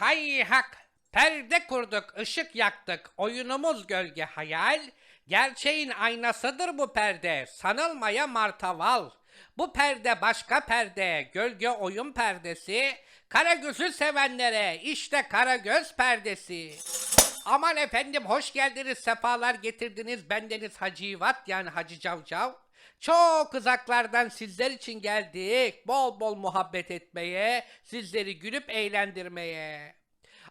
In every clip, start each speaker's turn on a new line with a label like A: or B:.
A: hay hak. Perde kurduk, ışık yaktık. Oyunumuz gölge hayal. Gerçeğin aynasıdır bu perde. Sanılmaya martaval. Bu perde başka perde. Gölge oyun perdesi. Karagöz'ü sevenlere işte Karagöz perdesi. Aman efendim hoş geldiniz, sefalar getirdiniz. Bendeniz Hacivat yani Hacı Cavcav. Çok uzaklardan sizler için geldik. Bol bol muhabbet etmeye, sizleri gülüp eğlendirmeye.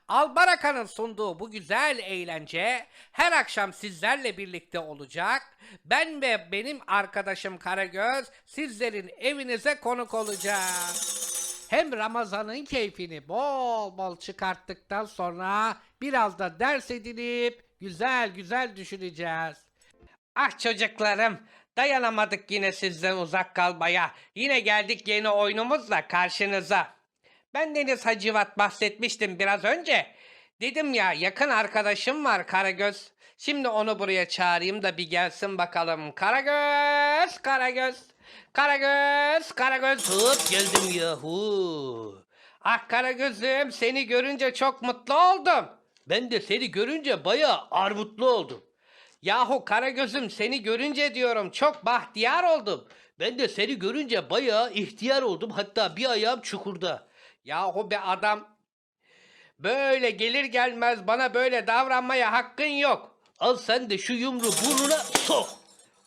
A: Albaraka'nın sunduğu bu güzel eğlence her akşam sizlerle birlikte olacak. Ben ve benim arkadaşım Karagöz sizlerin evinize konuk olacağız. Hem Ramazan'ın keyfini bol bol çıkarttıktan sonra biraz da ders edinip güzel güzel düşüneceğiz. Ah çocuklarım, dayanamadık yine sizden uzak kalmaya. Yine geldik yeni oyunumuzla karşınıza. Ben Deniz Hacivat bahsetmiştim biraz önce. Dedim ya yakın arkadaşım var Karagöz. Şimdi onu buraya çağırayım da bir gelsin bakalım. Karagöz, Karagöz. Karagöz, Karagöz. Hop geldim yahu. Ah Karagöz'üm seni görünce çok mutlu oldum. Ben de seni görünce bayağı armutlu oldum. Yahu Karagöz'üm seni görünce diyorum çok bahtiyar oldum. Ben de seni görünce bayağı ihtiyar oldum hatta bir ayağım çukurda. Yahu be adam böyle gelir gelmez bana böyle davranmaya hakkın yok. Al sen de şu yumru burnuna sok.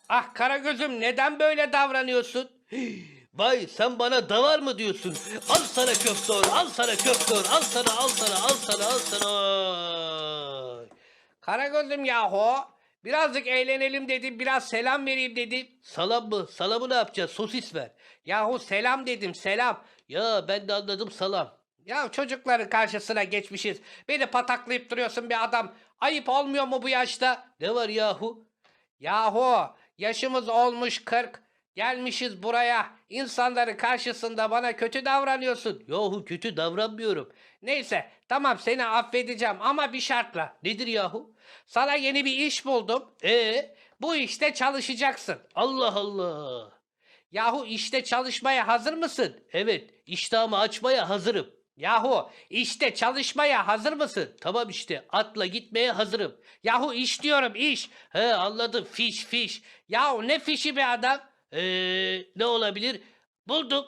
A: Ah Karagöz'üm neden böyle davranıyorsun? Vay sen bana davar mı diyorsun? Al sana köftor, al sana köftor, al sana, al sana, al sana, al sana. Karagöz'üm yahu. Birazcık eğlenelim dedim, biraz selam vereyim dedim. Salam mı? Salamı ne yapacağız? Sosis ver. Yahu selam dedim, selam. Ya ben de anladım salam. Ya çocukların karşısına geçmişiz. Beni pataklayıp duruyorsun bir adam. Ayıp olmuyor mu bu yaşta? Ne var yahu? Yahu yaşımız olmuş 40. Gelmişiz buraya. İnsanların karşısında bana kötü davranıyorsun. Yahu kötü davranmıyorum. Neyse tamam seni affedeceğim ama bir şartla. Nedir yahu? Sana yeni bir iş buldum. E bu işte çalışacaksın. Allah Allah. Yahu işte çalışmaya hazır mısın? Evet, iştahımı açmaya hazırım. Yahu işte çalışmaya hazır mısın? Tamam işte atla gitmeye hazırım. Yahu iş diyorum iş. He anladım fiş fiş. Yahu ne fişi be adam? Eee ne olabilir? Buldum.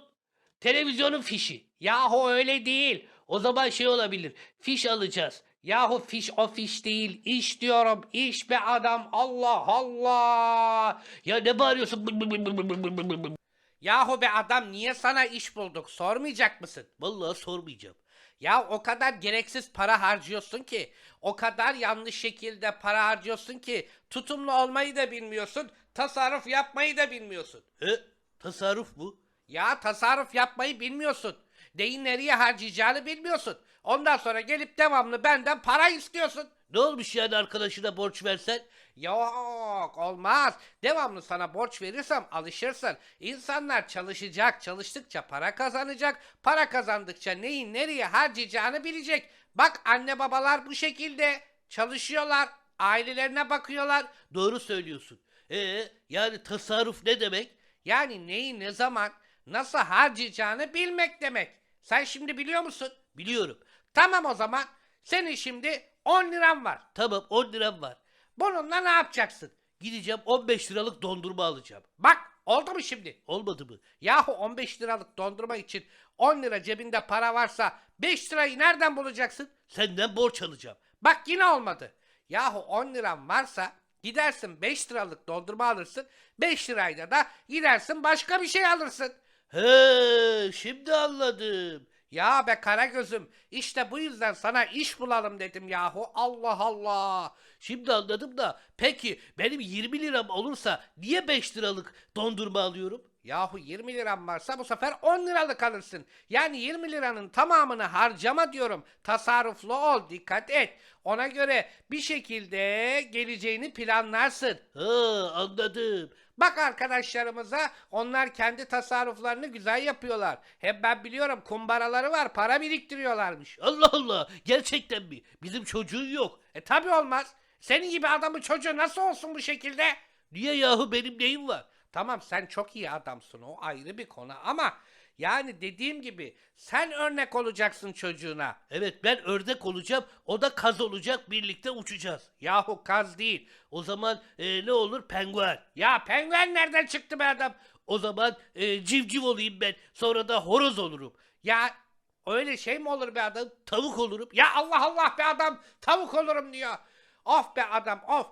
A: Televizyonun fişi. Yahu öyle değil. O zaman şey olabilir. Fiş alacağız. Yahu fiş o fiş değil. İş diyorum. İş be adam. Allah Allah. Ya ne bağırıyorsun? Bı- bı- bı- bı- bı- bı- bı- bı- Yahu be adam niye sana iş bulduk? Sormayacak mısın? Vallahi sormayacağım. Ya o kadar gereksiz para harcıyorsun ki, o kadar yanlış şekilde para harcıyorsun ki, tutumlu olmayı da bilmiyorsun, tasarruf yapmayı da bilmiyorsun. He? Tasarruf mu? Ya tasarruf yapmayı bilmiyorsun. Neyi nereye harcayacağını bilmiyorsun. Ondan sonra gelip devamlı benden para istiyorsun. Ne olmuş yani arkadaşına borç versen? Yok olmaz. Devamlı sana borç verirsem alışırsın. İnsanlar çalışacak, çalıştıkça para kazanacak. Para kazandıkça neyi nereye harcayacağını bilecek. Bak anne babalar bu şekilde çalışıyorlar. Ailelerine bakıyorlar. Doğru söylüyorsun. Ee, yani tasarruf ne demek? Yani neyi ne zaman nasıl harcayacağını bilmek demek. Sen şimdi biliyor musun? Biliyorum. Tamam o zaman. Senin şimdi 10 liran var. Tamam 10 liram var. Bununla ne yapacaksın? Gideceğim 15 liralık dondurma alacağım. Bak oldu mu şimdi? Olmadı mı? Yahu 15 liralık dondurma için 10 lira cebinde para varsa 5 lirayı nereden bulacaksın? Senden borç alacağım. Bak yine olmadı. Yahu 10 liran varsa gidersin 5 liralık dondurma alırsın. 5 lirayla da gidersin başka bir şey alırsın. He, şimdi anladım. Ya be Karagöz'üm işte bu yüzden sana iş bulalım dedim yahu. Allah Allah. Şimdi anladım da peki benim 20 liram olursa niye 5 liralık dondurma alıyorum? Yahu 20 liram varsa bu sefer 10 liralık alırsın. Yani 20 liranın tamamını harcama diyorum. Tasarruflu ol, dikkat et. Ona göre bir şekilde geleceğini planlarsın. Ha, anladım. Bak arkadaşlarımıza onlar kendi tasarruflarını güzel yapıyorlar. Hem ben biliyorum kumbaraları var para biriktiriyorlarmış. Allah Allah gerçekten mi? Bizim çocuğun yok. E tabi olmaz. Senin gibi adamın çocuğu nasıl olsun bu şekilde? Niye yahu benim neyim var? Tamam sen çok iyi adamsın o ayrı bir konu ama Yani dediğim gibi sen örnek olacaksın çocuğuna.
B: Evet ben ördek olacağım, o da kaz olacak, birlikte uçacağız.
A: Yahu kaz değil.
B: O zaman e, ne olur? Penguen.
A: Ya penguen nereden çıktı be adam?
B: O zaman e, civciv olayım ben, sonra da horoz olurum.
A: Ya öyle şey mi olur be adam?
B: Tavuk olurum.
A: Ya Allah Allah be adam tavuk olurum diyor. Of be adam of.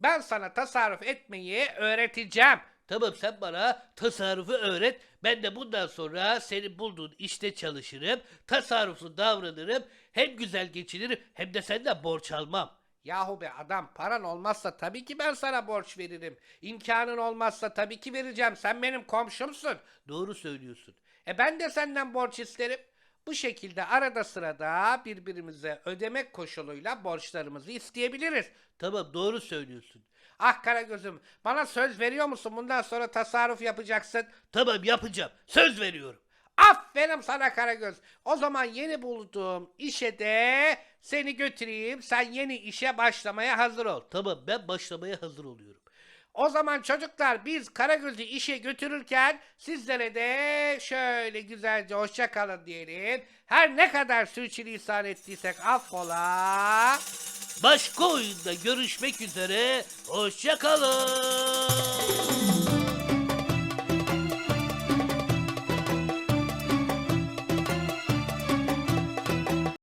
A: Ben sana tasarruf etmeyi öğreteceğim.
B: Tamam sen bana tasarrufu öğret. Ben de bundan sonra senin bulduğun işte çalışırım. Tasarruflu davranırım. Hem güzel geçinirim hem de senden borç almam.
A: Yahu be adam paran olmazsa tabii ki ben sana borç veririm. İmkanın olmazsa tabii ki vereceğim. Sen benim komşumsun.
B: Doğru söylüyorsun.
A: E ben de senden borç isterim. Bu şekilde arada sırada birbirimize ödemek koşuluyla borçlarımızı isteyebiliriz.
B: Tamam doğru söylüyorsun.
A: Ah Karagöz'üm bana söz veriyor musun bundan sonra tasarruf yapacaksın?
B: Tamam yapacağım. Söz veriyorum.
A: Aferin sana Karagöz. O zaman yeni bulduğum işe de seni götüreyim. Sen yeni işe başlamaya hazır ol.
B: Tamam ben başlamaya hazır oluyorum.
A: O zaman çocuklar biz Karagöz'ü işe götürürken sizlere de şöyle güzelce hoşça kalın diyelim. Her ne kadar sürçülisan ettiysek affola.
B: Başka oyunda görüşmek üzere. Hoşça kalın.